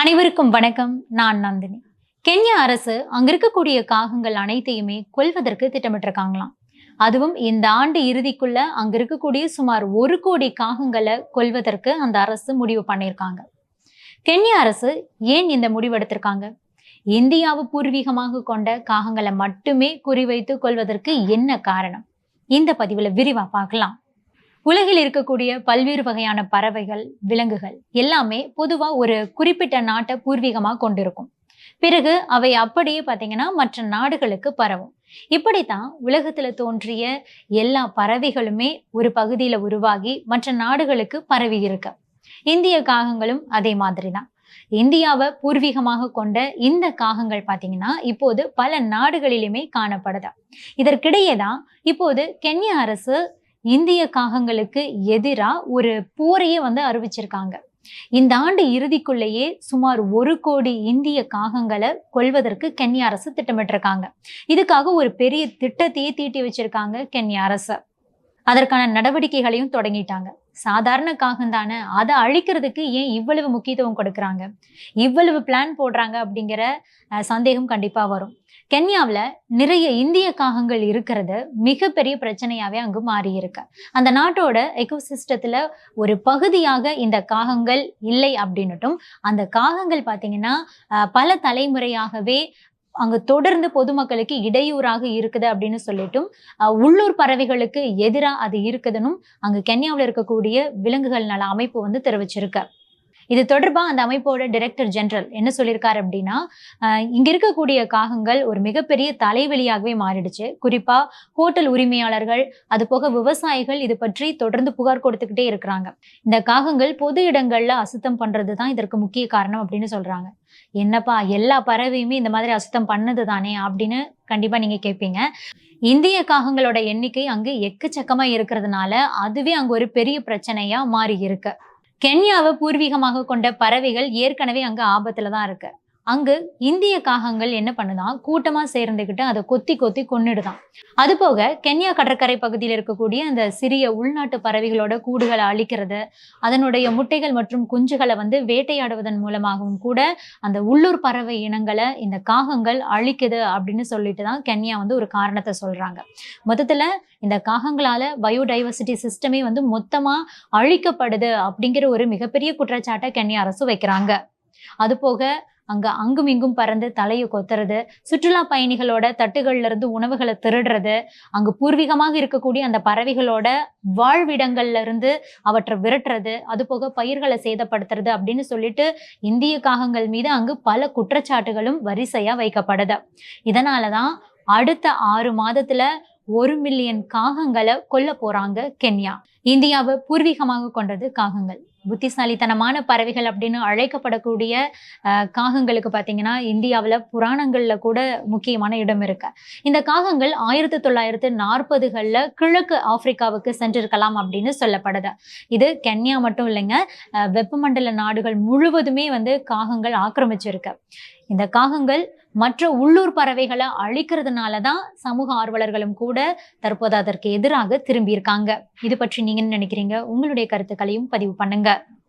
அனைவருக்கும் வணக்கம். நான் நந்தினி. கென்யா அரசு அங்க இருக்கக்கூடிய காகங்கள் அனைத்தையுமே கொல்வதற்கு திட்டமிட்டிருக்காங்களாம். அதுவும் இந்த ஆண்டு இறுதிக்குள்ள அங்க இருக்கக்கூடிய சுமார் ஒரு கோடி காகங்களை கொல்வதற்கு அந்த அரசு முடிவு பண்ணியிருக்காங்க. கென்யா அரசு ஏன் இந்த முடிவு எடுத்திருக்காங்க? இந்தியாவை பூர்வீகமாக கொண்ட காகங்களை மட்டுமே குறிவைத்து கொள்வதற்கு என்ன காரணம்? இந்த பதிவுல விரிவா பார்க்கலாம். உலகில் இருக்கக்கூடிய பல்வேறு வகையான பறவைகள் விலங்குகள் எல்லாமே பொதுவா ஒரு குறிப்பிட்ட நாட்டை பூர்வீகமா கொண்டிருக்கும். பிறகு அவை அப்படியே பார்த்தீங்கன்னா மற்ற நாடுகளுக்கு பரவும். இப்படித்தான் உலகத்துல தோன்றிய எல்லா பறவைகளுமே ஒரு பகுதியில உருவாகி மற்ற நாடுகளுக்கு பரவி இருக்கு. இந்திய காகங்களும் அதே மாதிரி தான் இந்தியாவை பூர்வீகமாக கொண்ட இந்த காகங்கள் பார்த்தீங்கன்னா இப்போது பல நாடுகளிலுமே காணப்படுது. இதற்கிடையே தான் இப்போது கென்யா அரசு இந்திய காகங்களுக்கு எதிரா ஒரு போரையே வந்து அறிவிச்சிருக்காங்க. இந்த ஆண்டு இறுதிக்குள்ளேயே சுமார் ஒரு கோடி இந்திய காகங்களை கொல்வதற்கு கென்யா அரசு திட்டமிட்டிருக்காங்க. இதுக்காக ஒரு பெரிய திட்டத்தையே தீட்டி வச்சிருக்காங்க கென்யா அரசு. அதற்கான நடவடிக்கைகளையும் தொடங்கிட்டாங்க. சாதாரண காகம் தானே? அதை அழிக்கிறதுக்கு ஏன் இவ்வளவு முக்கியத்துவம் கொடுக்குறாங்க? இவ்வளவு பிளான் போடுறாங்க அப்படிங்கிற சந்தேகம் கண்டிப்பா வரும். கென்யாவில் நிறைய இந்திய காகங்கள் இருக்கிறது மிகப்பெரிய பிரச்சனையாவே அங்கு மாறி இருக்கு. அந்த நாட்டோட எக்கோசிஸ்டத்துல ஒரு பகுதியாக இந்த காகங்கள் இல்லை அப்படின்னுட்டும் அந்த காகங்கள் பார்த்தீங்கன்னா பல தலைமுறையாகவே அங்கு தொடர்ந்து பொதுமக்களுக்கு இடையூறாக இருக்குது அப்படின்னு சொல்லிட்டும் உள்ளூர் பறவைகளுக்கு எதிராக அது இருக்குதுன்னும் அங்கு கென்யாவில் இருக்கக்கூடிய விலங்குகள் நல அமைப்பு வந்து தெரிவிச்சிருக்கு. இது தொடர்பாக அந்த அமைப்போட டைரக்டர் ஜெனரல் என்ன சொல்லியிருக்காரு அப்படின்னா இங்க இருக்கக்கூடிய காகங்கள் ஒரு மிகப்பெரிய தலைவலியாகவே மாறிடுச்சு. குறிப்பா ஹோட்டல் உரிமையாளர்கள் அது போக விவசாயிகள் இது பற்றி தொடர்ந்து புகார் கொடுத்துக்கிட்டே இருக்கிறாங்க. இந்த காகங்கள் பொது இடங்கள்ல அசுத்தம் பண்றது தான் இதற்கு முக்கிய காரணம் அப்படின்னு சொல்றாங்க. என்னப்பா எல்லா பறவையுமே இந்த மாதிரி அசுத்தம் பண்ணது தானே அப்படின்னு கண்டிப்பா நீங்க கேட்பீங்க இந்திய காகங்களோட எண்ணிக்கை அங்கு எக்கச்சக்கமா இருக்கிறதுனால அதுவே அங்க ஒரு பெரிய பிரச்சனையா மாறி இருக்கு கென்யாவை பூர்வீகமாக கொண்ட பறவைகள் ஏற்கனவே அங்க ஆபத்தில் தான் இருக்கு. அங்கு இந்திய காகங்கள் என்ன பண்ணுதான் கூட்டமா சேர்ந்துக்கிட்டு அதை கொத்தி கொத்தி கொன்னுடுதான். அது போக கென்யா கடற்கரை பகுதியில் இருக்கக்கூடிய அந்த சிறிய உள்நாட்டு பறவைகளோட கூடுகளை அழிக்கிறது அதனுடைய முட்டைகள் மற்றும் குஞ்சுகளை வந்து வேட்டையாடுவதன் மூலமாகவும் கூட அந்த உள்ளூர் பறவை இனங்களை இந்த காகங்கள் அழிக்குது அப்படின்னு சொல்லிட்டு தான் கென்யா வந்து ஒரு காரணத்தை சொல்றாங்க. மொத்தத்துல இந்த காகங்களால பயோடைவர்சிட்டி சிஸ்டமே வந்து மொத்தமா அழிக்கப்படுது அப்படிங்கிற ஒரு மிகப்பெரிய குற்றச்சாட்டை கென்யா அரசு வைக்கிறாங்க. அது போக அங்க அங்கும் இங்கும் பறந்து தலையை கொத்துறது சுற்றுலா பயணிகளோட தட்டுகள்ல இருந்து உணவுகளை திருடுறது அங்கே பூர்வீகமாக இருக்கக்கூடிய அந்த பறவைகளோட வாழ்விடங்கள்ல இருந்து அவற்றை விரட்டுறது அது போக பயிர்களை சேதப்படுத்துறது அப்படின்னு சொல்லிட்டு இந்திய காகங்கள் மீது அங்கு பல குற்றச்சாட்டுகளும் வரிசையா வைக்கப்படுது. இதனாலதான் அடுத்த ஆறு மாதத்துல ஒரு மில்லியன் காகங்களை கொல்ல போறாங்க கென்யா. இந்தியாவை பூர்வீகமாக கொண்டது காகங்கள். புத்திசாலித்தனமான பறவைகள் அப்படின்னு அழைக்கப்படக்கூடிய காகங்களுக்கு பார்த்தீங்கன்னா இந்தியாவில் புராணங்களில் கூட முக்கியமான இடம் இருக்கு. இந்த காகங்கள் ஆயிரத்தி தொள்ளாயிரத்து நாற்பதுகளில் கிழக்கு ஆப்பிரிக்காவுக்கு சென்றிருக்கலாம் அப்படின்னு சொல்லப்படுது. இது கென்யா மட்டும் இல்லைங்க அஹ், வெப்பமண்டல நாடுகள் முழுவதுமே வந்து காகங்கள் ஆக்கிரமிச்சிருக்கு. இந்த காகங்கள் மற்ற உள்ளூர் பறவைகளை அழிக்கிறதுனால தான் சமூக ஆர்வலர்களும் கூட தற்போது அதற்கு எதிராக திரும்பியிருக்காங்க. இது பற்றி நீங்க என்ன நினைக்கிறீங்க? உங்களுடைய கருத்துக்களையும் பதிவு பண்ணுங்க.